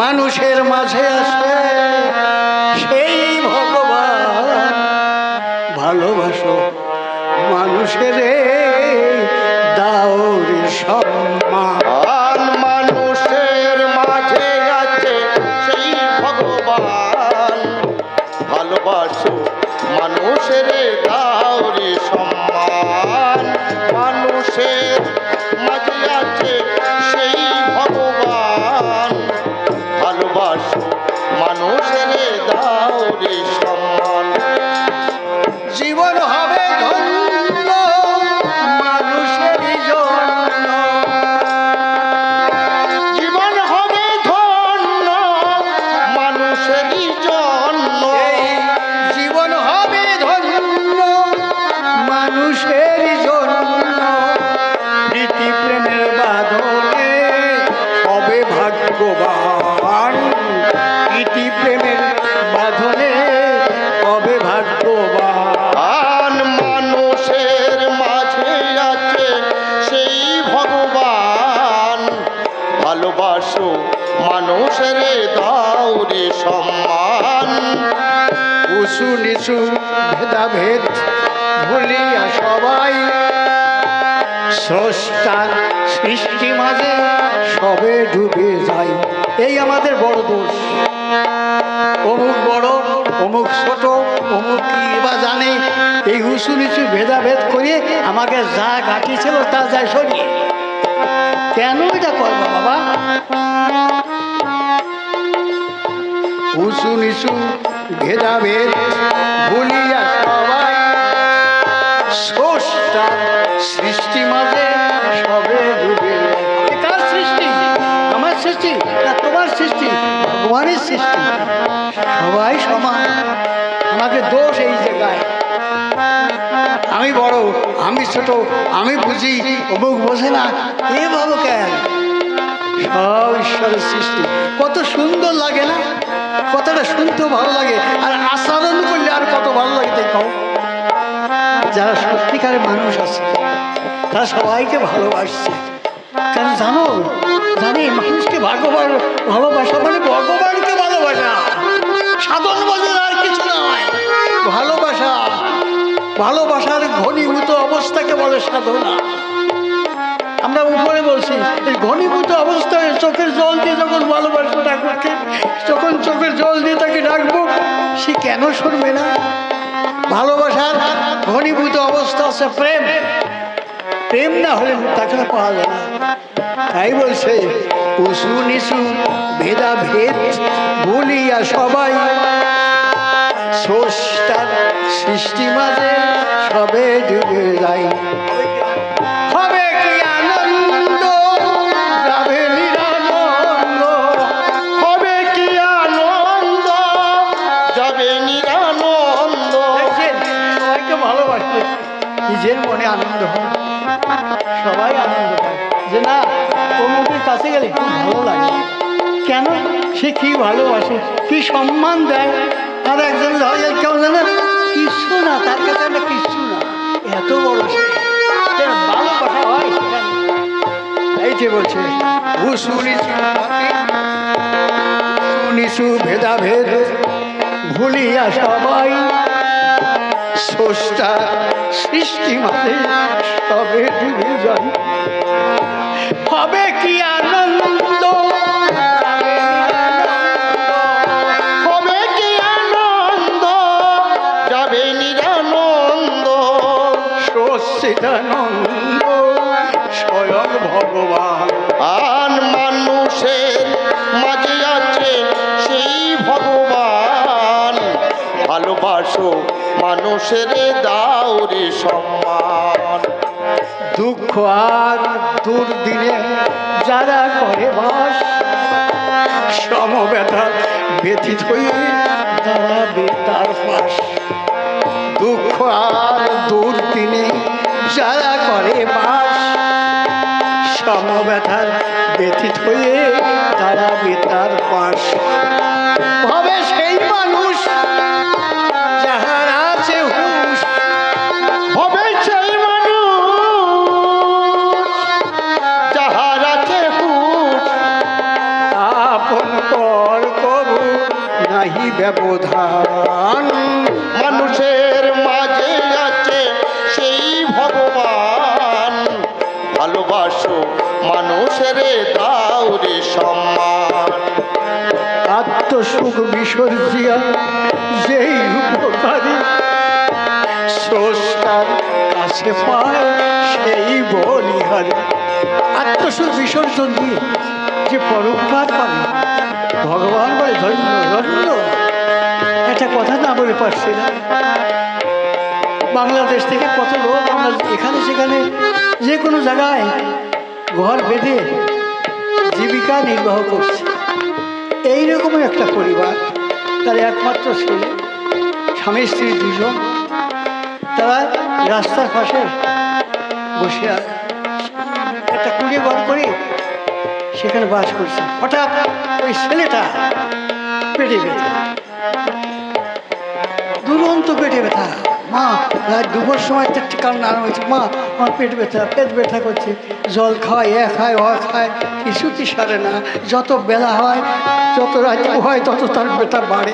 মানুষের মাঝে আসে। উঁচু ভেদাভেদ ভুলিয়া সবাই। স্রষ্টার সৃষ্টি মাঝে সবে ডুবে যায়। এই আমাদের বড় দোষ। অমুক বড়, অমুক ছোট, অমুক কি বা জানে। এই উঁচু নিচু ভেদাভেদ করে আমাকে যা গাঠিয়েছিল তা যায় সরিয়ে। কেন এটা করব বাবা? উঁচু নিচু ভেদাভেদ ভুলিয়া সবাই স্রষ্টা সৃষ্টি মাঝে সবে ডুবে। কার সৃষ্টি? আমার সৃষ্টি? না, তোমার সৃষ্টি? ভগবানের সৃষ্টি। সবাই সমান। আমাকে দোষ এই জায়গায়। আমি বড়, আমি ছোট, আমি বুঝি, অমুক বোঝে না, এ ভাবো কেন? সব ঈশ্বরের সৃষ্টি। কত সুন্দর লাগে না? কথাটা শুনতেও ভালো লাগে। আর আস্বাদন করলে আর কত ভালো লাগে তাই কও। যারা সত্যিকারের মানুষ আছে, তারা সবাইকে ভালোবাসছে। কারণ জানো, জানি মানুষকে ভগবান ভালোবাসা মানে ভগবানকে ভালোবাসা। সাধন বলে আর কিছু নয়। ভালোবাসা, ভালোবাসার ঘনীভূত অবস্থাকে বলে সাধনা। আমরা উপরে বলছি, এই ঘনীভূত অবস্থায় চোখের জল দিয়ে যখন ভালোবাসবো ঠাকুরকে যখন চোখের জল দিয়ে তাকে ডাকবো, সে কেন শুনবে না? ভালোবাসার ঘনীভূত অবস্থা আছে প্রেম। প্রেম না হলে তাকে পাওয়া যায় না। তাই বলছে উঁচু নিচু ভেদা ভেদ বলিয়া সবাই সৃষ্টি মাঝে সবে ডুবে যায়। নিজের মনে আনন্দ হয় সবাই আনন্দ যে না অমুকের কাছে গেলে খুব ভালো লাগে কেন সে কি ভালোবাসে কি সম্মান দেয় আর একজন হয় কেমন জানেন কিছু না তার কাছে আমরা কিছু না এত বড় সে সে ভালোবাসা হয় সেখানে এই যে বলছে উঁচু নিচু নিচু ভেদাভেদ ভুলিয়া সবাই। স্রষ্টা সৃষ্টি মাঝে সবে ডুবে যায় হবে কি আনন্দ? হবে কি আনন্দ? যাবে ভালোবাসো, মানুষের দাউরে সম্মান। দুঃখ আর দুর্দিনে যারা করে বাস সমব্যথা ব্যথিত হয়ে দাঁড়াবে তার পাশ। দুঃখ আর দুর্দিনে যারা করে বাস সমব্যথার ব্যথিত হয়ে দাঁড়াবে তার পাশ। মানুষের দাও রে সম্মান। আত্মসুখ বিসর্জিয়া যেই উপকারী, স্রষ্টার কাছে পায় সেই বলিহারি। আত্মসুখ বিসর্জন দিয়ে যে পরোপকার করে ভগবান বলে ধন্য ধন্য। একটা কথা না বলে পারছি না। বাংলাদেশ থেকে কত লোক আমরা এখানে সেখানে যে কোনো জায়গায় ঘর বেঁধে জীবিকা নির্বাহ করছে। এইরকম একটা পরিবার, তার একমাত্র ছেলে, স্বামী, স্ত্রী দুজন, তারা রাস্তার পাশে বসে একটা কুড়ি ঘর করে সেখানে বাস করছে। হঠাৎ ওই ছেলেটা পেটে ব্যথা। দুরন্ত পেটে ব্যথা। মা দুপুর সময় তো কারণ না হয়েছে। মা, আমার পেট ব্যথা পেট ব্যথা করছে। জল খাওয়াই, এ খায় অ খায়, কিছুতেই সারে না। যত বেলা হয়, যত রাত হয়, তত তার ব্যথা বাড়ে।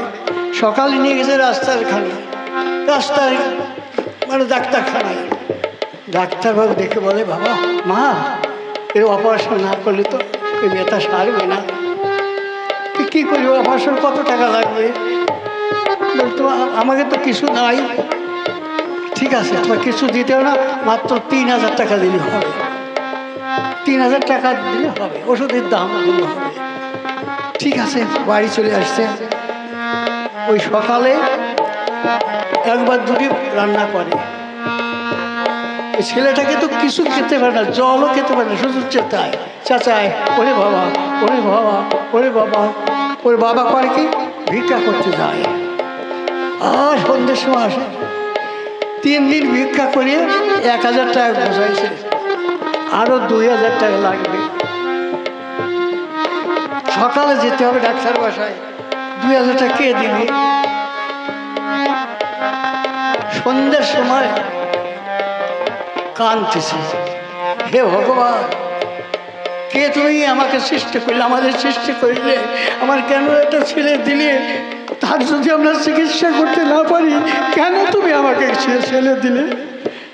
সকালে নিয়ে গেছে রাস্তার খানে। রাস্তার মানে ডাক্তারখানায়। ডাক্তারবাবু দেখে বলে, বাবা, মা, এর অপারেশন না করলে তো এই ব্যথা সারবে না। কী করবি অপারেশন কত টাকা লাগবে? বলতো, "আ- আমাকে তো কিছু নাই। ঠিক আছে তোমার কিছু দিতেও না, মাত্র তিন হাজার টাকা দিলে হবে। তিন হাজার টাকা দিলে হবে, ওষুধের দাম দিলে হবে। ঠিক আছে, বাড়ি চলে আসছে। ওই সকালে একবার দুটি রান্না করে। ছেলেটাকে তো কিছু খেতে পারে না, জলও খেতে পারে না শুধু চেতায় চাচায় ওরে বাবা ওরে বাবা ওরে বাবা। ওর বাবা করে কি? ভিক্ষা করতে যায়। আর সন্ধ্যের সময় আসে। তিন দিন ভিক্ষা করে এক হাজার টাকা বসাইছে আরও দুই হাজার টাকা লাগবে। সকালে যেতে হবে ডাক্তার বাসায় দুই হাজার টাকা কে দিবি? সন্ধ্যের সময় কাঁদতেছে। হে ভগবান, কে তুমি আমাকে সৃষ্টি করলে, আমাদের সৃষ্টি করলে? আমার কেন একটা ছেলে দিলে? তার যদি আমরা চিকিৎসা করতে না পারি, কেন তুমি আমাকে ছেলে দিলে?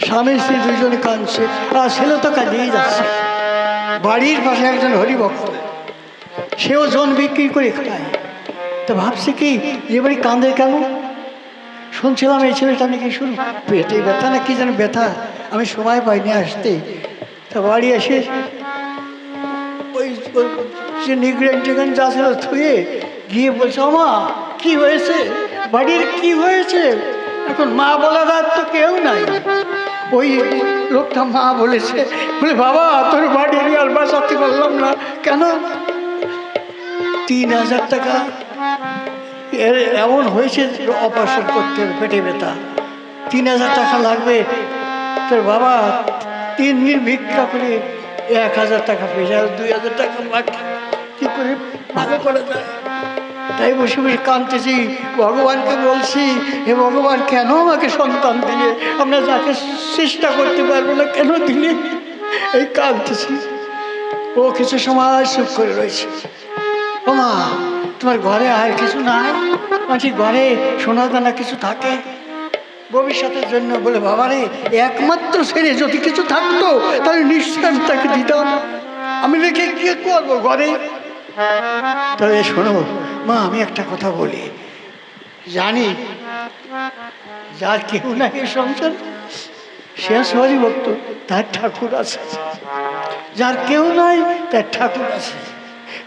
স্বামী স্ত্রী দুজনে কাঁদছে, আর ছেলে তো কাঁদিয়েই যাচ্ছে। বাড়ির পাশে একজন হরিভক্ত, সেও জন বিক্রি করে খায়। তো ভাবছে কি এবারে কাঁদে কেন? শুনছিলাম এই ছেলেটা নাকি শুরু। পেটে ব্যথা না কি যেন ব্যথা, আমি সময় পাইনি আসতে। তা বাড়ি এসে ওই সে নিগ্রেন টিগ্রেন যা ছিল থুয়ে গিয়ে বলছে মা কি হয়েছে? বাড়ির কি হয়েছে? এখন মা বলার আর তো কেউ নাই। ওই লোকটা মা বলেছে, বলে, বাবা, তোর বাড়ি আর বাঁচাতে পারলাম না। কেন? তিন হাজার টাকা। এর এমন হয়েছে অপারেশন করতে পেটে ব্যথা। তিন হাজার টাকা লাগবে। তোর বাবা তিন দিন ভিক্ষা করে এক হাজার টাকা পেয়েছে আর দুই হাজার টাকা বাকি কী করে ভালো করা যায়? তাই বসে বসে কাঁদতেছি। ভগবানকে বলছি, হে ভগবান, কেন আমাকে সন্তান দিলে? আমরা যাকে চেষ্টা করতে পারব না, কেন দিলে? এই কাঁদতেছি। ও কিছু সময় চুপ করে রয়েছে। ও মা, তোমার ঘরে আর কিছু নাই? বলছি, ঘরে সোনা দানা কিছু থাকে? ভবিষ্যতের জন্য? বলে, বাবারে, একমাত্র ছেলে যদি কিছু থাকতো, তাহলে নিশ্চয় আমি তাকে দিতাম। আমি রেখে কি করব ঘরে? তবে শোনো মা, আমি একটা কথা বলি। জানি যার কেউ নাই সংসার, সে সরি ভক্ত তার ঠাকুর আছে। যার কেউ নাই, তার ঠাকুর আছে।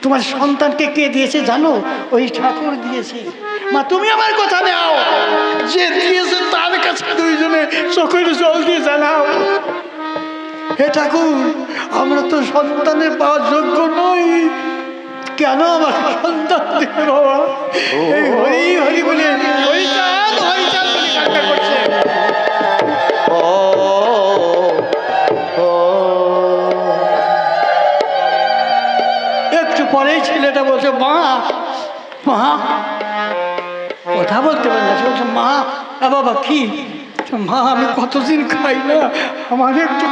তোমার সন্তানকে কে দিয়েছে জানো? ওই ঠাকুর দিয়েছে। মা, তুমি আমার কথা নাও। যে দিয়েছে তার কাছে দুইজনে চোখের জল দিয়ে জানাও। হে ঠাকুর, আমরা তো সন্তানের পাওয়ার যোগ্য নই। কেন আমার সন্তান দিবে বাবা এই হরি হরি বলে বলছে মা মা কথা বলতে বলছে মা বাবা মা আমি কতদিন খাই না আমার একটু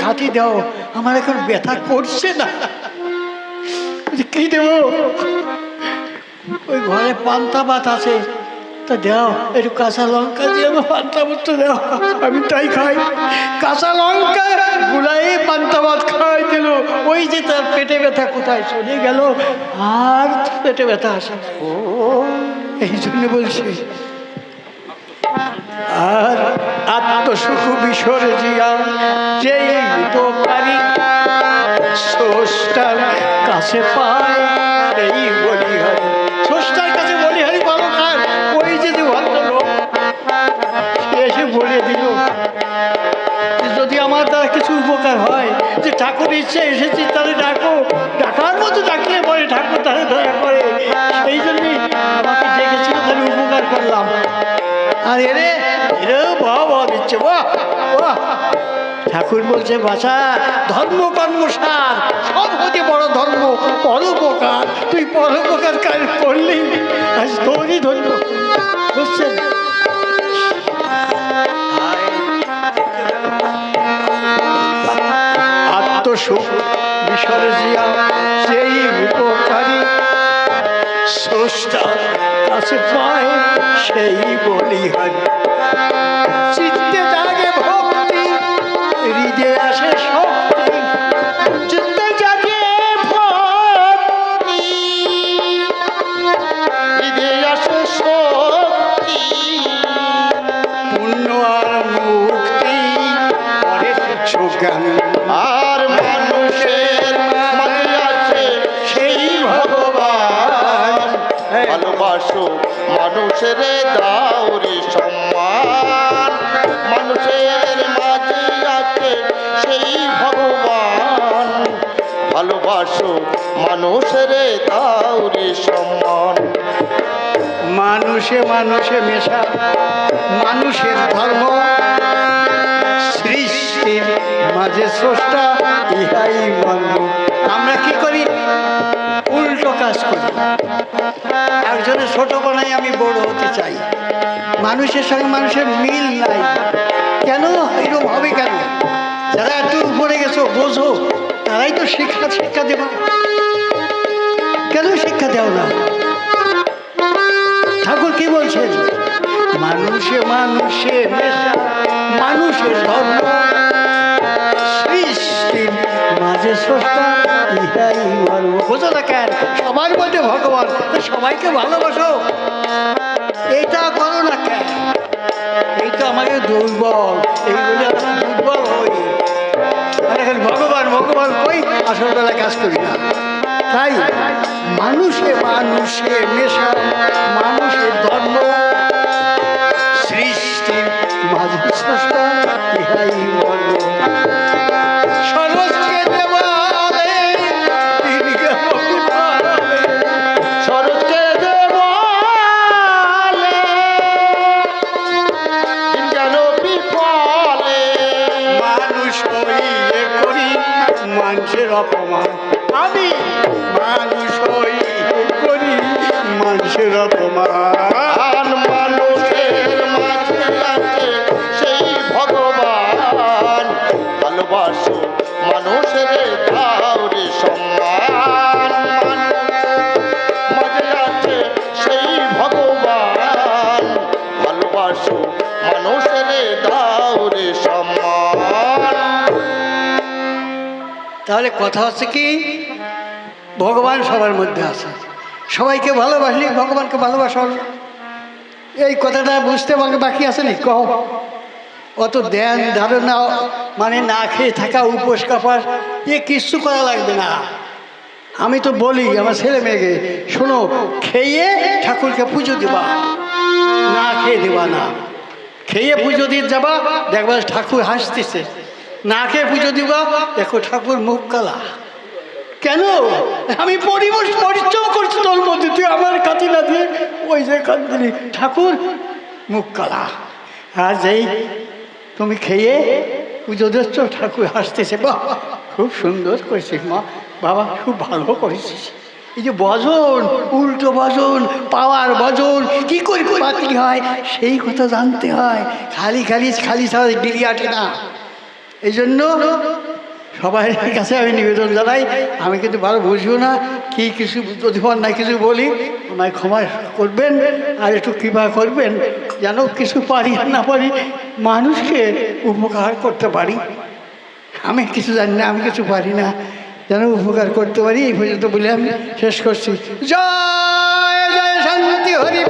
খাতি দাও আমার এখন ব্যথা করছে না কি দেবো ওই ঘরে পান্তা ভাত আছে। তা দাও একটু কাঁচা লঙ্কা দিয়ে আমার পান্তা ভাত তো দাও। আমি তাই খাই। কাঁচা লঙ্কা গুলাই পান্তা ভাত খাওয়াই দিল। ওই যে তার পেটে ব্যথা কোথায়? চলে গেল। আর পেটে ব্যথা আসে ও এই জন্য বলছি। আর আত্মসুখ বিসরে জিয়া যেই উপকারী স্রষ্টার পায়। সেই বলিহারি কাছে বলিহারি ভালো খান, ওই যে এসে বলে দিল, যদি আমার দ্বারা কিছু উপকার হয়, যে ঠাকুর ইচ্ছে এসেছি তাহলে ডাকো। ডাকার মতো ডাকলে পরে ঠাকুর তাহলে দয়া করে। সেই জন্যই আমাকে ডেকেছিল, তাহলে উপকার করলাম। আর এরে এরে বাহ দিচ্ছে, বাহ বাহ। ঠাকুর বলছে বাসা ধর্ম কর্ম সার সব হতে বড় ধর্ম, পরোপকার। তুই পরোপকার কাজ করলি, আজ তোরই ধন্য বুঝছেন? আত্মসুখ বিসরে জিয়া, সেই উপকারী স্রষ্টার কাছে পায় সেই বলিহারি। চিত্তে জাগে ভক্তি মানুষের দাউরি সম্মান। মানুষের ভালোবাসো। মানুষের দাউরি সম্মান। মানুষে মানুষে মেশা, মানুষের ধর্ম। সৃষ্টির মাঝে স্রষ্টা ইহাই মর্ম আমরা কি করি? উল্টো কাজ করি। একজনের ছোট বানাই আমি বড় হতে চাই। মানুষের সঙ্গে মানুষের মিল নাই। কেন? এরকম হবে কেন? যারা একটু উপরে গেছো, বোঝো, তারাই তো শিক্ষা শিক্ষা দেবে। কেন শিক্ষা দেও না? ঠাকুর কি বলছেন? মানুষে মানুষে মানুষের ধর্ম। সৃষ্টির মাঝে স্রষ্টা, ইহাই মর্ম বোঝো না কেন? সবার মধ্যে ভগবান সবাইকে ভালোবাসো। এটা করো না কেন? তো আমাকে দুর্বল এইগুলো আমার দুর্বল হই আর এখন ভগবান ভগবান কই? আসল বেলা কাজ করি না। তাই মানুষে মানুষে মেশা মানুষের ধর্ম তাহলে কথা হচ্ছে কি? ভগবান সবার মধ্যে আছে। সবাইকে ভালোবাসলি, ভগবানকে ভালোবাসা। এই কথাটা বুঝতে আমাকে বাকি আছে নি কহ অত ধ্যান, ধারণা মানে না খেয়ে থাকা, উপোস কাপাস এ কিচ্ছু করা লাগবে না। আমি তো বলি, আমার ছেলে মেয়েকে, শোনো, খেয়ে ঠাকুরকে পুজো দেবা, না খেয়ে দেবা না। খেয়ে পুজো দিয়ে যাবা, দেখবা ঠাকুর হাসতেছে। না খেয়ে পুজো দিবা? দেখো ঠাকুর মুখ কালা। কেন? আমি পরিবেশ পরিচয় করছি তোর মধ্যে, তুই আমার কাছে না দিয়ে ওই যে কান দিলি ঠাকুর মুখ কালা। আর যেই তুমি খেয়ে পুজো দিচ্ছ, ঠাকুর হাসতেছে বা খুব সুন্দর করেছিস মা। বাবা, খুব ভালো করেছিস। এই যে ভজন, উল্টো ভজন, পাওয়ার ভজন, কি করে পাতি হয়, সেই কথা জানতে হয়। খালি খালি খালি ছাড়া গিরিয়াটে না। এই জন্য সবাই কাছে আমি নিবেদন জানাই, আমি কিন্তু ভালো বুঝব না কি কিছু যদি না কিছু বলি আমায় ক্ষমা করবেন আর একটু কৃপা করবেন যেন কিছু পারি আর না পারি মানুষকে উপকার করতে পারি। আমি কিছু জানি না, আমি কিছু পারি না, যেন উপকার করতে পারি, এই পর্যন্ত বলে আমি শেষ করছি। জয় জয় শান্তি, হরি